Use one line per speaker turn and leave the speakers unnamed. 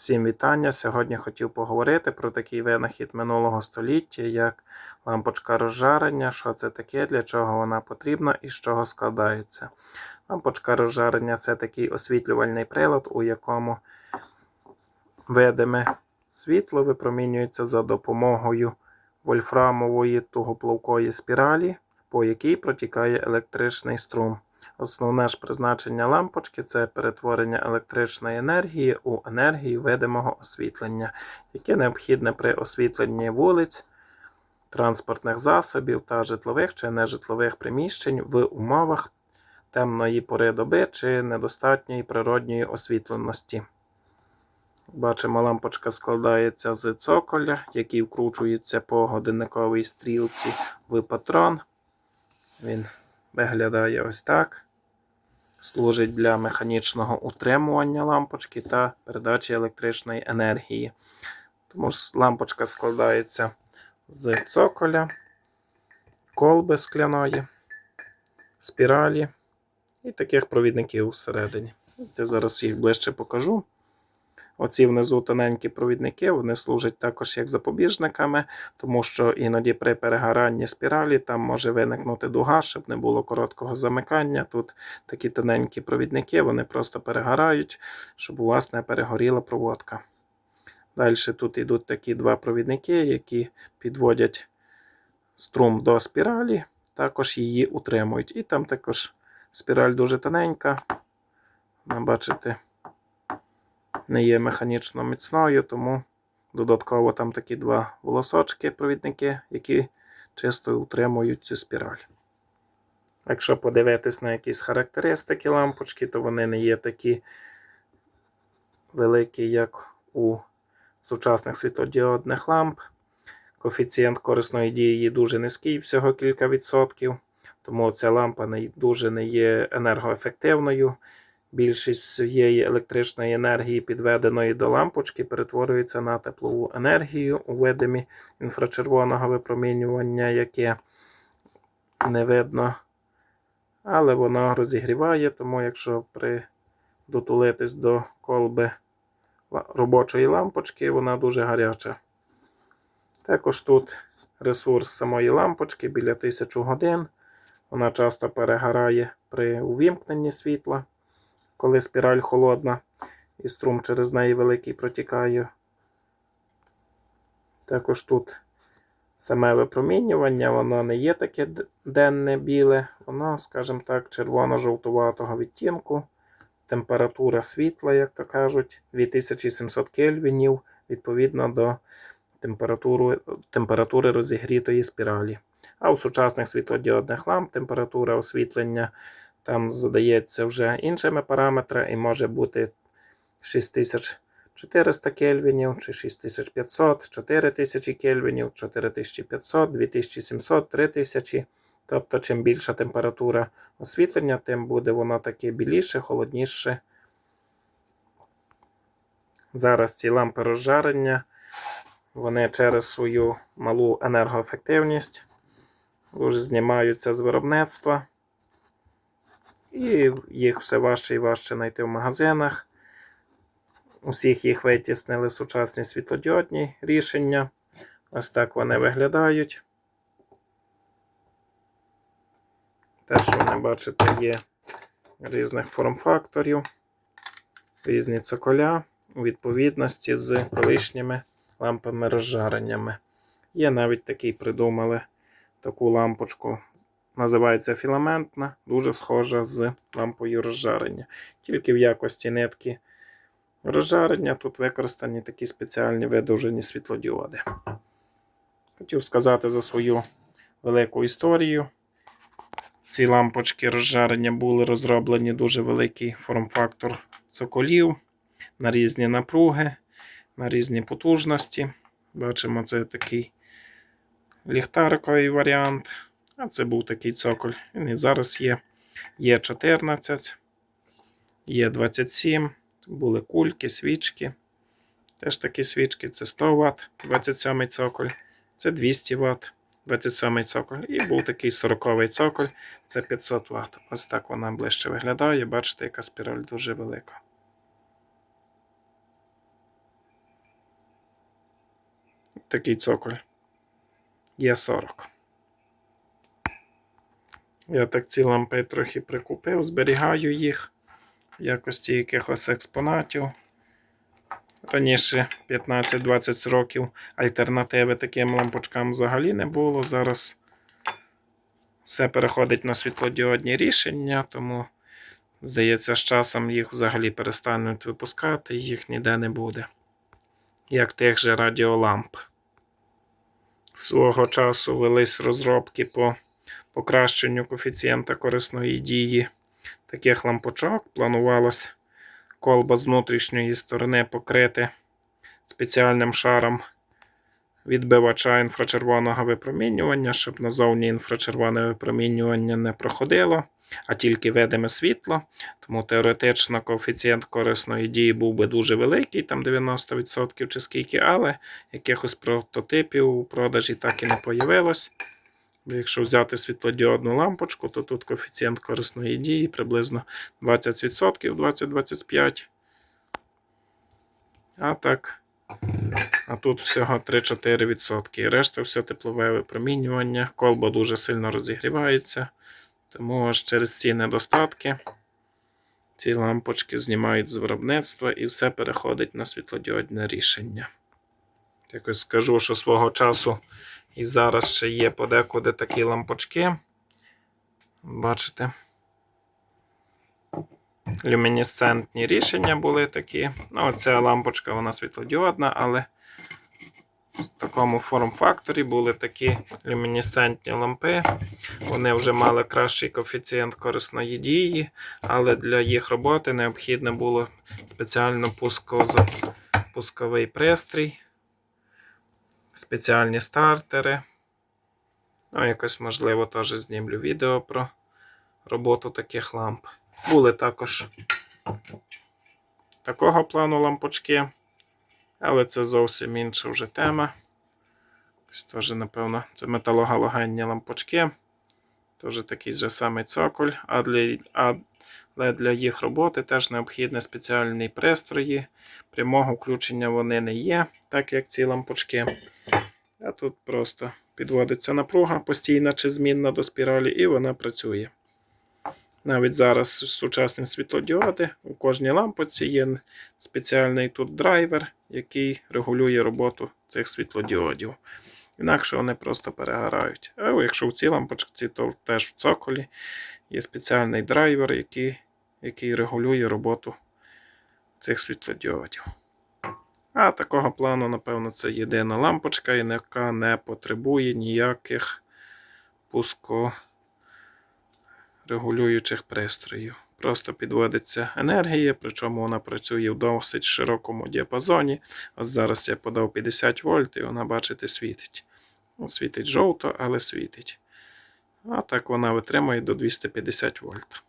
Всім вітання! Сьогодні хотів поговорити про такий винахід минулого століття, як лампочка розжарення, що це таке, для чого вона потрібна і з чого складається. Лампочка розжарення це такий освітлювальний прилад, у якому видиме світло випромінюється за допомогою вольфрамової тугоплавкої спіралі, по якій протікає електричний струм. Основне ж призначення лампочки це перетворення електричної енергії у енергію видимого освітлення, яке необхідне при освітленні вулиць, транспортних засобів та житлових чи нежитлових приміщень в умовах темної пори доби чи недостатньої природньої освітленості. Бачимо, лампочка складається з цоколя, який вкручується по годинниковій стрілці в патрон. Він виглядає ось так. Служить для механічного утримування лампочки та передачі електричної енергії. Тому ж лампочка складається з цоколя, колби скляної, спіралі і таких провідників всередині. Я зараз їх ближче покажу. Оці внизу тоненькі провідники вони служать також як запобіжниками, тому що іноді при перегоранні спіралі там може виникнути дуга, щоб не було короткого замикання. Тут такі тоненькі провідники, вони просто перегорають, щоб у вас не перегоріла проводка. Далі тут йдуть такі два провідники, які підводять струм до спіралі, також її утримують. І там також спіраль дуже тоненька. Бачите не є механічно міцною, тому додатково там такі два волосочки провідники, які чисто утримують цю спіраль. Якщо подивитись на якісь характеристики лампочки, то вони не є такі великі, як у сучасних світлодіодних ламп. Коефіцієнт корисної дії дуже низький, всього кілька відсотків, тому ця лампа не дуже не є енергоефективною. Більшість всієї електричної енергії, підведеної до лампочки, перетворюється на теплову енергію у видимі інфрачервоного випромінювання, яке не видно. Але воно розігріває, тому якщо придотулитись до колби робочої лампочки, вона дуже гаряча. Також тут ресурс самої лампочки біля 1000 годин. Вона часто перегорає при увімкненні світла коли спіраль холодна і струм через неї великий протікає. Також тут саме випромінювання, воно не є таке денне біле, воно, скажімо так, червоно-жовтуватого відтінку. Температура світла, як то кажуть, 2700 кельвінів відповідно до температури, температури розігрітої спіралі. А у сучасних світлодіодних ламп температура освітлення там задається вже іншими параметрами і може бути 6400 кельвінів, чи 6500, 4000 кельвінів, 4500, 2700, 3000. Тобто, чим більша температура освітлення, тим буде воно таке біліше, холодніше. Зараз ці лампи розжарення, вони через свою малу енергоефективність знімаються з виробництва. І їх все важче і важче знайти в магазинах. Усіх їх витіснили сучасні світлодіодні рішення. Ось так вони виглядають. Теж вони, бачите, є різних форм-факторів, різні цоколя у відповідності з колишніми лампами розжареннями. Є навіть такий придумали таку лампочку називається філаментна, дуже схожа з лампою розжарення. Тільки в якості нитки розжарення тут використані такі спеціальні видовжені світлодіоди. Хотів сказати за свою велику історію. Ці лампочки розжарення були розроблені дуже великий форм-фактор цоколів на різні напруги, на різні потужності. Бачимо, це такий ліхтариковий варіант. А це був такий цоколь. Він і зараз є. Є 14, є 27. Були кульки, свічки. Теж такі свічки. Це 100 Вт, 27 цоколь, це 200 Вт, 27 цоколь. І був такий 40 цоколь, це 500 Вт. Ось так вона ближче виглядає. Бачите, яка спіраль дуже велика. такий цоколь. Є 40. Я так ці лампи трохи прикупив, зберігаю їх в якості якихось експонатів. Раніше 15-20 років альтернативи таким лампочкам взагалі не було. Зараз все переходить на світлодіодні рішення, тому, здається, з часом їх взагалі перестануть випускати, їх ніде не буде. Як тих же радіоламп. Свого часу велись розробки по покращенню коефіцієнта корисної дії таких лампочок. Планувалось колба з внутрішньої сторони покрити спеціальним шаром відбивача інфрачервоного випромінювання, щоб назовні інфрачервоне випромінювання не проходило, а тільки видиме світло. Тому теоретично коефіцієнт корисної дії був би дуже великий, там 90% чи скільки, але якихось прототипів у продажі так і не появилось. Якщо взяти світлодіодну лампочку, то тут коефіцієнт корисної дії приблизно 20%, 20-25%. А так, а тут всього 3-4%. І решта все теплове випромінювання. Колба дуже сильно розігрівається. Тому аж через ці недостатки ці лампочки знімають з виробництва і все переходить на світлодіодне рішення. Якось скажу, що свого часу і зараз ще є подекуди такі лампочки. Бачите? Люмінесцентні рішення були такі. Ну, оця лампочка, вона світлодіодна, але в такому форм-факторі були такі люмінесцентні лампи. Вони вже мали кращий коефіцієнт корисної дії, але для їх роботи необхідно було спеціально пусково- пусковий пристрій спеціальні стартери. Ну, якось, можливо, теж знімлю відео про роботу таких ламп. Були також такого плану лампочки, але це зовсім інша вже тема. Ось теж, напевно, це металогалогенні лампочки. Теж такий же самий цоколь, а для, а, але для їх роботи теж необхідні спеціальні пристрої. Прямого включення вони не є, так як ці лампочки. А тут просто підводиться напруга постійна чи змінна до спіралі, і вона працює. Навіть зараз сучасні світлодіоди, у кожній лампочці є спеціальний тут драйвер, який регулює роботу цих світлодіодів. Інакше вони просто перегорають. А якщо в цій лампочці, то теж в цоколі спеціальний драйвер, який, який регулює роботу цих світлодіодів. А такого плану, напевно, це єдина лампочка, яка не потребує ніяких пускорегулюючих пристроїв. Просто підводиться енергія, причому вона працює в досить широкому діапазоні. Ось зараз я подав 50 вольт, і вона, бачите, світить. Ну, Світить жовто, але світить. А так вона витримує до 250 вольт.